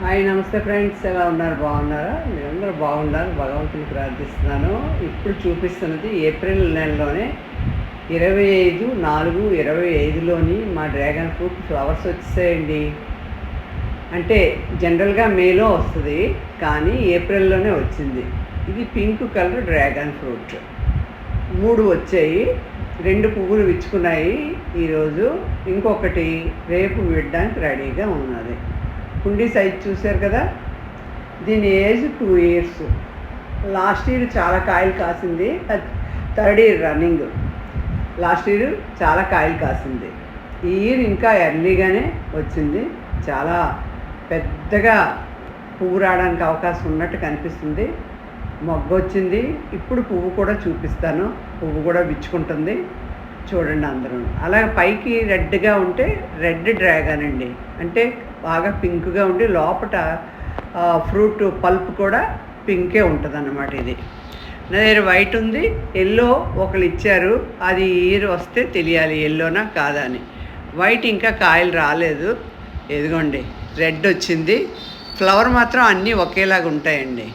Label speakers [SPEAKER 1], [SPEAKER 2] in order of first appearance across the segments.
[SPEAKER 1] Hi నమస్తే friends. ఎలా ఉన్నారు? బాగున్నారా? మీరందరూ బాగున్నారు భగవంతుని ప్రార్థిస్తున్నాను. ఇప్పుడు చూపిస్తున్నది ఏప్రిల్ నెలలోనే ఇరవై ఐదు నాలుగు ఇరవై ఐదులోని మా డ్రాగన్ ఫ్రూట్ ఫ్లవర్స్ వచ్చేసాయండి అంటే జనరల్గా మేలో వస్తుంది కానీ ఏప్రిల్లోనే వచ్చింది. ఇది పింక్ కలర్ డ్రాగన్ ఫ్రూట్. మూడు వచ్చాయి రెండు పువ్వులు విచ్చుకున్నాయి ఈరోజు. ఇంకొకటి రేపు విడడానికి రెడీగా ఉన్నది. కుండీ సైజ్ చూశారు కదా? దీని age two years. Last year చాలా కాయలు కాసింది. Third year running. Last year చాలా కాయలు కాసింది. ఈ ఇయర్ ఇంకా ఎర్లీగానే వచ్చింది. చాలా పెద్దగా పువ్వు రావడానికి అవకాశం ఉన్నట్టు కనిపిస్తుంది. మొగ్గ వచ్చింది ఇప్పుడు పువ్వు కూడా చూపిస్తాను. పువ్వు కూడా విచ్చుకుంటుంది. చూడండి అందరూ. అలాగే పైకి రెడ్గా ఉంటే రెడ్ డ్రాగన్ అండి. అంటే బాగా పింక్గా ఉండి లోపట ఫ్రూట్ పల్ప్ కూడా పింకే ఉంటుంది అన్నమాట ఇది. నా దగ్గర వైట్ ఉంది ఎల్లో ఒకళ్ళు ఇచ్చారు. అది ఇయర్ వస్తే తెలియాలి ఎల్లోనా కాదా అని. వైట్ ఇంకా కాయలు రాలేదు. ఎదిగోండి రెడ్ వచ్చింది. ఫ్లవర్ మాత్రం అన్నీ ఒకేలాగా ఉంటాయండి.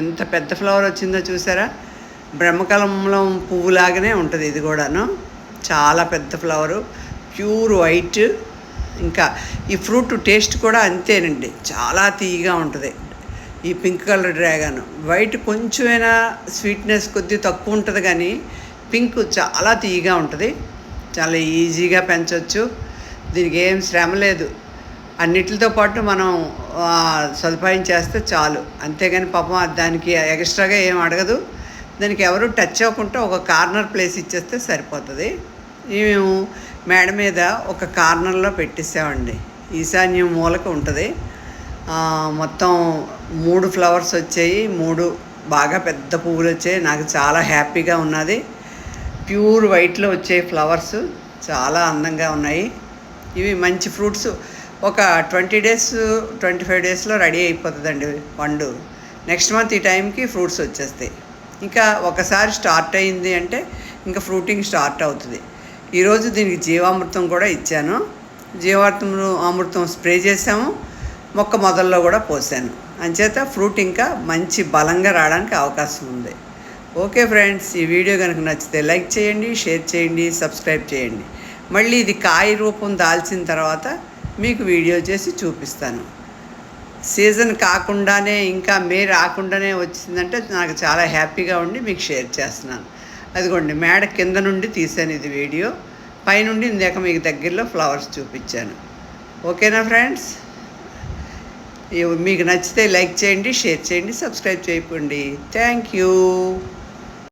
[SPEAKER 1] ఎంత పెద్ద ఫ్లవర్ వచ్చిందో చూసారా? బ్రహ్మకలంలో పువ్వులాగానే ఉంటుంది ఇది కూడాను. చాలా పెద్ద ఫ్లవరు ప్యూర్ వైట్ ఇంకా ఈ ఫ్రూట్ టేస్ట్ కూడా అంతేనండి. చాలా తీయగా ఉంటుంది. ఈ పింక్ కలర్ డ్రాగన్ వైట్ కొంచెమైనా స్వీట్నెస్ కొద్ది తక్కువ ఉంటుంది కానీ పింక్ చాలా తీయగా ఉంటుంది. చాలా ఈజీగా పెంచవచ్చు దీనికి ఏం శ్రమ లేదు. అన్నిటితో పాటు మనం సదుపాయం చేస్తే చాలు. అంతేగాని పాపం దానికి ఎక్స్ట్రాగా ఏం అడగదు. దానికి ఎవరు టచ్ అవ్వకుండా ఒక కార్నర్ ప్లేస్ ఇచ్చేస్తే సరిపోతుంది. మేము మేడ మీద ఒక కార్నర్లో పెట్టేసామండి. ఈశాన్యం మూలక ఉంటుంది. మొత్తం మూడు ఫ్లవర్స్ వచ్చాయి. మూడు బాగా పెద్ద పువ్వులు వచ్చాయి. నాకు చాలా హ్యాపీగా ఉన్నది. ప్యూర్ వైట్లో వచ్చే ఫ్లవర్స్. చాలా అందంగా ఉన్నాయి. ఇవి మంచి ఫ్రూట్స్. ఒక ట్వంటీ డేస్ ట్వంటీ ఫైవ్ డేస్లో రెడీ అయిపోతుందండి పండు. నెక్స్ట్ మంత్ ఈ టైంకి ఫ్రూట్స్ వచ్చేస్తాయి. ఇంకా ఒకసారి స్టార్ట్ అయింది అంటే ఇంకా ఫ్రూటింగ్ స్టార్ట్ అవుతుంది. ఈరోజు దీనికి జీవామృతం కూడా ఇచ్చాను. జీవామృతం అమృతం స్ప్రే చేసాము మొక్క మొదల్లో కూడా పోసాను. అంచేత ఫ్రూట్ ఇంకా మంచి బలంగా రావడానికి అవకాశం ఉంది. ఓకే ఫ్రెండ్స్ ఈ వీడియో కనుక నచ్చితే లైక్ చేయండి షేర్ చేయండి సబ్స్క్రైబ్ చేయండి. మళ్ళీ ఇది కాయ రూపం దాల్చిన తర్వాత మీకు వీడియో చేసి చూపిస్తాను. సీజన్ కాకుండానే ఇంకా మే రాకుండానే వచ్చిందంటే నాకు చాలా హ్యాపీగా ఉండి మీకు షేర్ చేస్తున్నాను. అదిగోండి మేడ కింద నుండి తీసాను ఇది వీడియో. పైనుండి ఇందాక మీకు దగ్గరలో ఫ్లవర్స్ చూపించాను. ఓకేనా ఫ్రెండ్స్? మీకు నచ్చితే లైక్ చేయండి షేర్ చేయండి సబ్స్క్రైబ్ చేయకండి. Thank you.